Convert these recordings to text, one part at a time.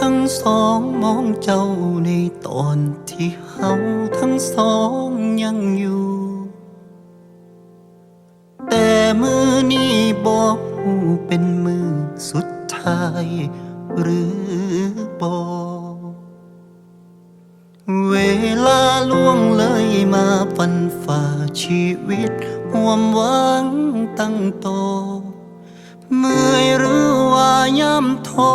ทั้งสองมองเจ้าในตอนที่เฮาทั้งสองยังอยู่ แต่มือนี้บอกหูเป็นมือสุดท้าย หรือบอกเวลาล่วงเลยมาฟันฝ่าชีวิตห่วมหวังตั้งโตเมื่อยหรือว่าย่ำท้อ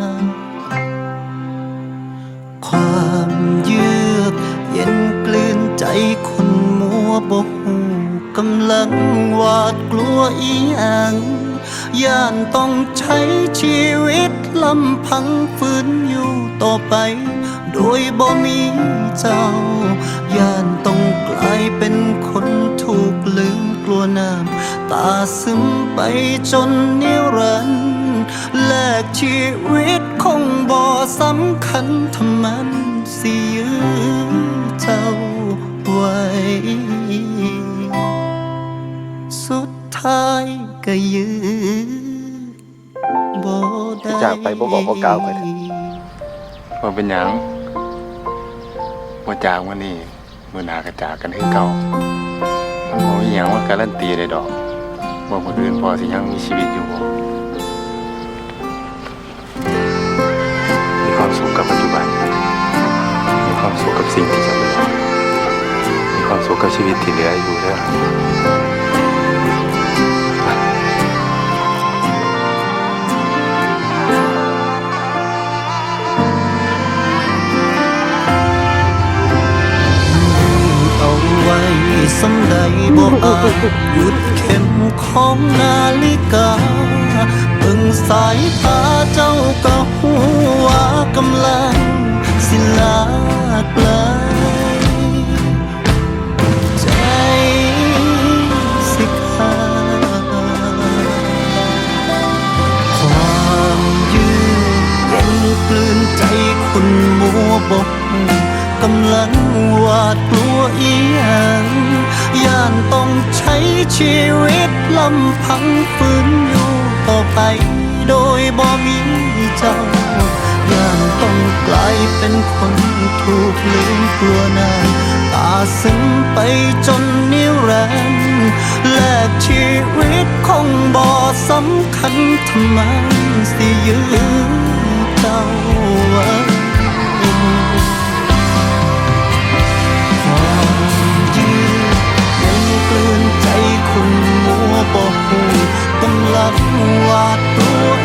ความเยือกเย็นกลืนใจคนมัวบกหูกำลังหวาดกลัวอีหยังย่านต้องใช้ชีวิตลำพังฝืนอยู่ต่อไป โดยบ่มีเจ้า ย่านต้องกลายเป็นคนถูกลืมกลัวน้ำตาซึมไปจนนิรันดร์ แลกชีวิตคงบ่สำคัญทำมันสิยื้อเจ้าไว้ สุดท้ายก็ยื้อบ่ได้จากไปบ่บอกบ่กล่าวไปเถอะ ว่าเป็นหยังว่าจากวันนี้มือหนากระจากกันคือเก่ามันบ่มีหยังว่าการันตีได้ดอกว่าคนอื่นพอสิยังมีชีวิตอยู่บ่ ความสุขกับสิ่งที่จะเหลือมีความสุขกับชีวิตที่เหลืออยู่เด้อเอาไว้สำใดบ่อาจหยุดเข็มของนาฬิกาเบิ่งสายตาเจ้าก็หูว่ากำลัง ลากลใจสิขาความยืดเย็นกลืนใจคนมัวบกกำลังหวาดกลัวอีหยังย่านต้องใช้ชีวิตลำพังฝืนอยู่ต่อไปโดยบ่มีเจ้า ย่านต้องกลายเป็นคนถูกลืมกลัวน้าตาซึมไปจนนิรันดร์แลกชีวิตคงบ่สำคัญทำไมสิยื้อเจ้าไว้ความยืดเย็นกลืนใจคนมัวบ่หูกำลังหวาดกลัว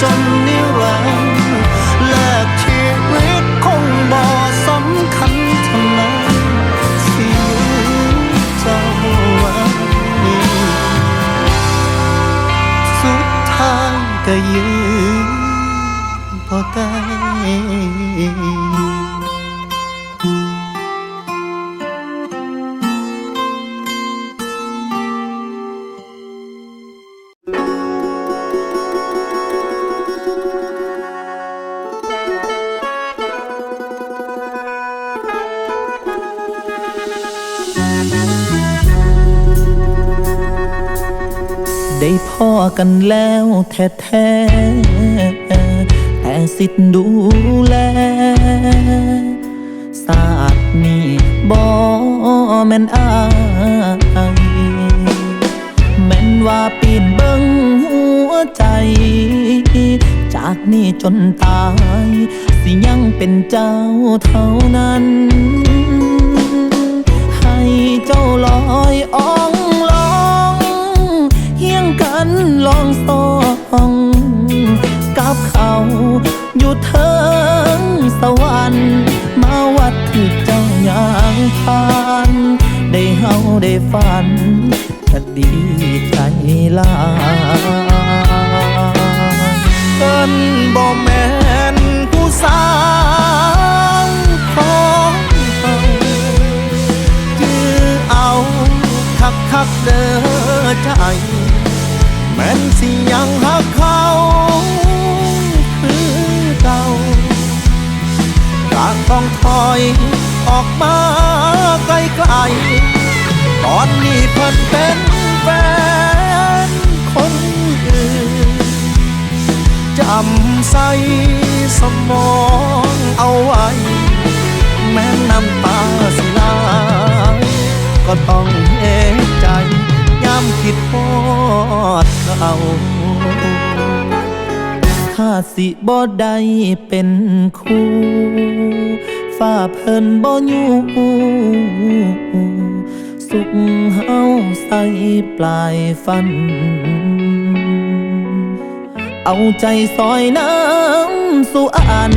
จนนิรัน พ่อกันแล้วแท้ๆแต่สิทธิ์ดูแลศาสตร์นี้บ่แม่นอายแม่นว่าปีนเบิ่งหัวใจ จากนี้จนตาย สิยังเป็นเจ้าเท่านั้น ให้เจ้าลอยอ่อง ลองสองกับเขาอยู่เทิงสวรรค์มาวัดที่เจ้าอย่างผ่าน ได้เฮาได้ฝันก็ดี ใสสมองเอาไว้ แม้น้ำตาสิลายก็ต้องเห็นใจย้ำคิดพอดเขาข้าสิบ่ได้เป็นคู่ฝ้าเพิ่นบ่อยู่สุขเฮาใส่ปลายฟัน เอาใจซอยน้ำสู่อัน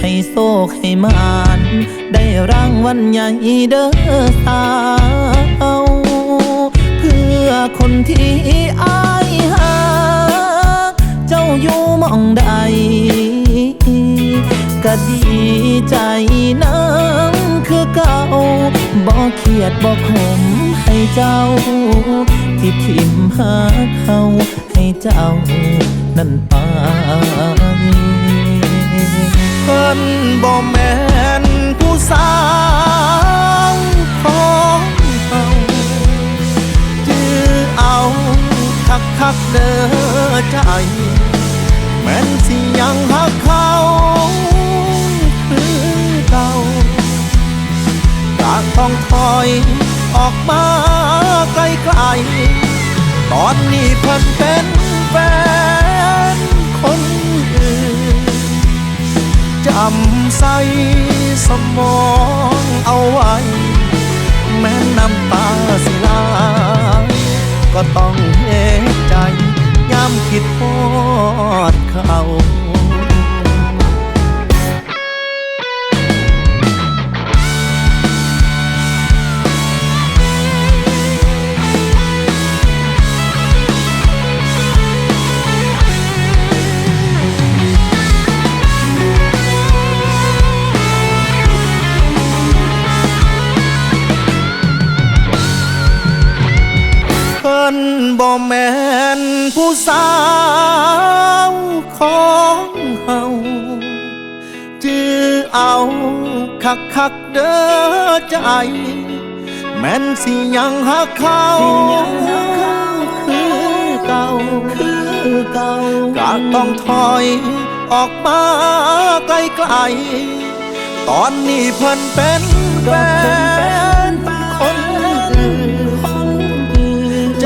ให้โศกให้มาน ได้รางวัลใหญ่เด้อสาว เพื่อคนที่อายหาเจ้าอยู่มองใดก็ดีใจน้ำคือเก่าบ่เครียดบ่ขมให้เจ้า ที่ทิมหาเขา ให้เจ้านั่นไปเพิ่นบ่แม่นผู้สาวของเขาจือเอาคักคักเด้อใจ แม่นสิยังหักเขาคือเก่ากาต้องถอยออกมาไกลๆ ตอนนี้เพิ่นเป็นแฟนคนอื่นจำใส่สมองเอาไว้ นบ่แม่นผู้สาวของเฮาจือเอาคักคักๆเด้อใจ แม่นสิยังหักเขาคือเก่าคือเก่าก็ต้องถอยออกมาไกลๆตอนนี้เพิ่นเป็นแฟน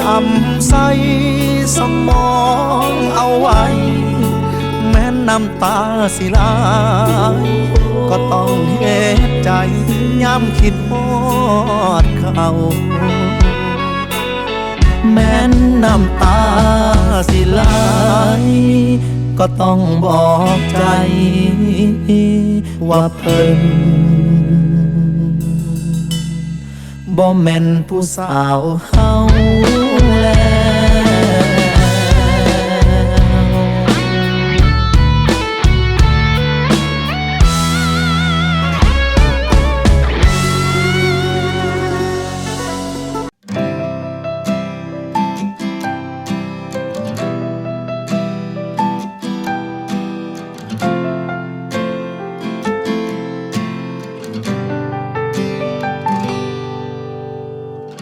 นจำใสสมองเอาไว้ แม้น้ำตาสิลายก็ต้องเห็นใจย้ำคิดฮอดเขาแม้นน้ำตาสิไหลก็ต้องบอกใจ ว่าเพิ่นบ่แม่นผู้สาวเฮา แล้ว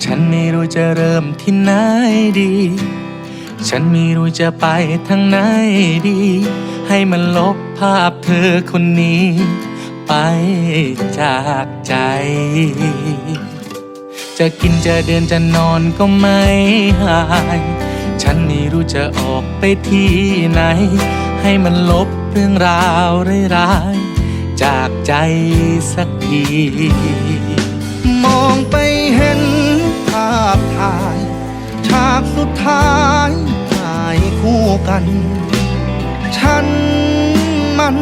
ฉันไม่รู้จะเริ่ม ที่ไหนดี ฉันไม่รู้จะไปทางไหนดี ให้มันลบภาพเธอคนนี้ ไปจากใจ จะกินจะเดินจะนอนก็ไม่หาย ฉันไม่รู้จะออกไปที่ไหน ให้มันลบเรื่องราวร้ายๆจากใจสักที มองไปเห็นภาพถ่ายากสุดท้ายตายคู่กัน ฉันมัน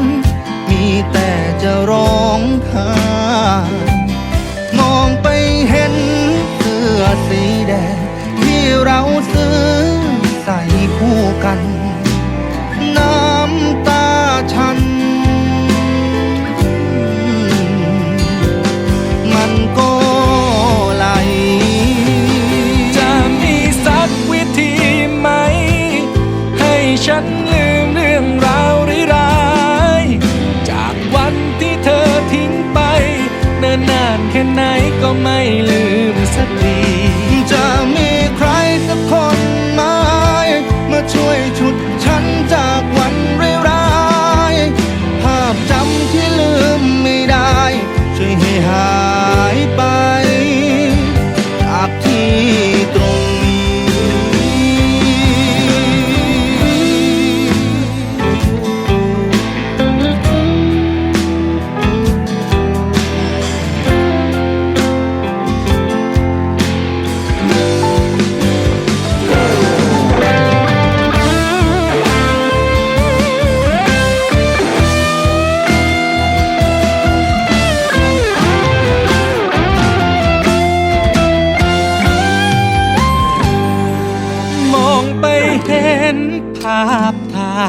มีแต่จะร้องไห้มองไปเห็น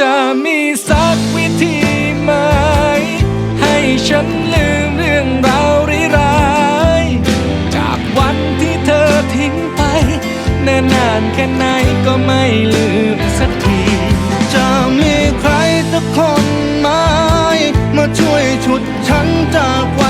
จะมีสักวิธีไหม ให้ฉันลืมเรื่องราวร้ายๆจากวันที่เธอทิ้งไปนิ่นนานแค่ไหนก็ไม่ลืมสักที จะมีใครสักคนไหม มาช่วยฉุดฉันจากวัน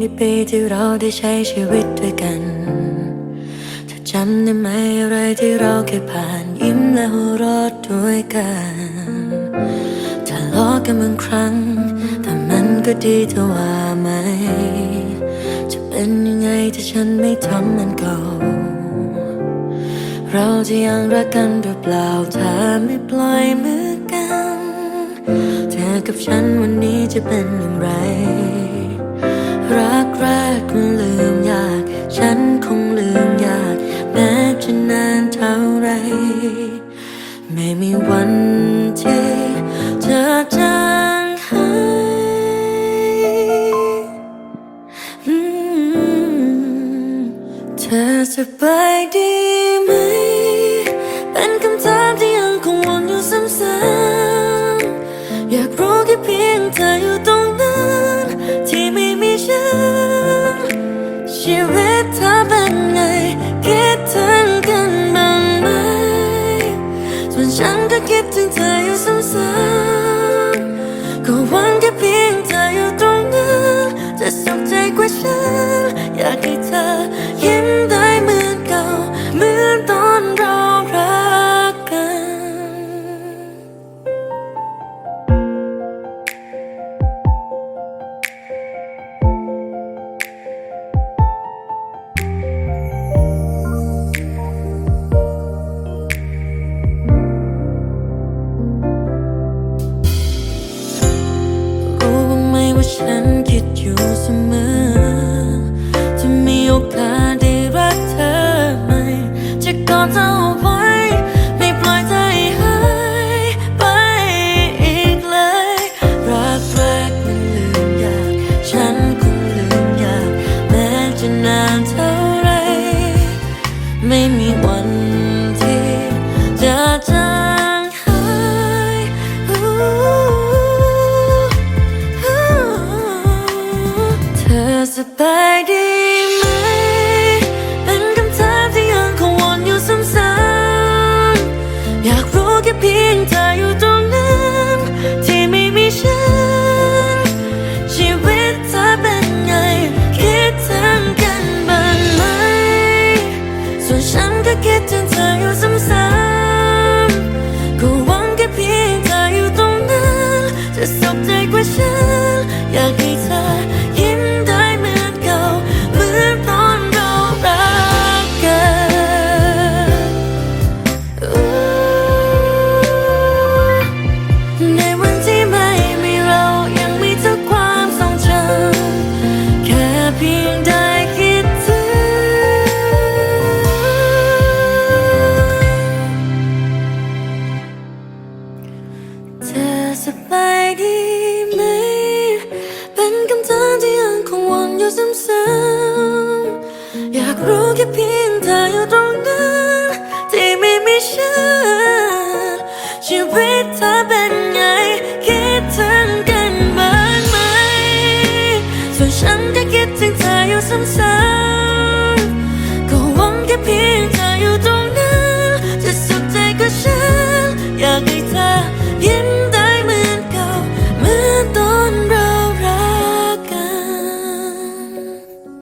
ในปีที่เราได้ใช้ชีวิตด้วยกันเธอจำได้ไหมอะไรที่เราเคยผ่านยิ้มและหัวเราะด้วยกันทะเลาะกันบางครั้ง แต่มันก็ดีเธอว่าไหม จะเป็นยังไงถ้าฉันไม่ทำมันเก่า เราจะยังรักกันหรือเปล่าถ้าไม่ปล่อยมือกัน เธอกับฉันวันนี้จะเป็นอย่างไร คงลืมยาก ฉันคงลืมยาก แม้จะนานเท่าไร ไม่มีวัน ชีวิตเธอเป็นไง คิดถึงกันบ้างไหม ส่วนฉันก็คิดถึงเธออยู่ซ้ำๆก็หวังแค่เพียงเธออยู่ตรงนั้น จะสุขใจกว่าฉัน อยากให้เธอยิ้มได้ 不是。 웃음샘 약으로 깊이 타여들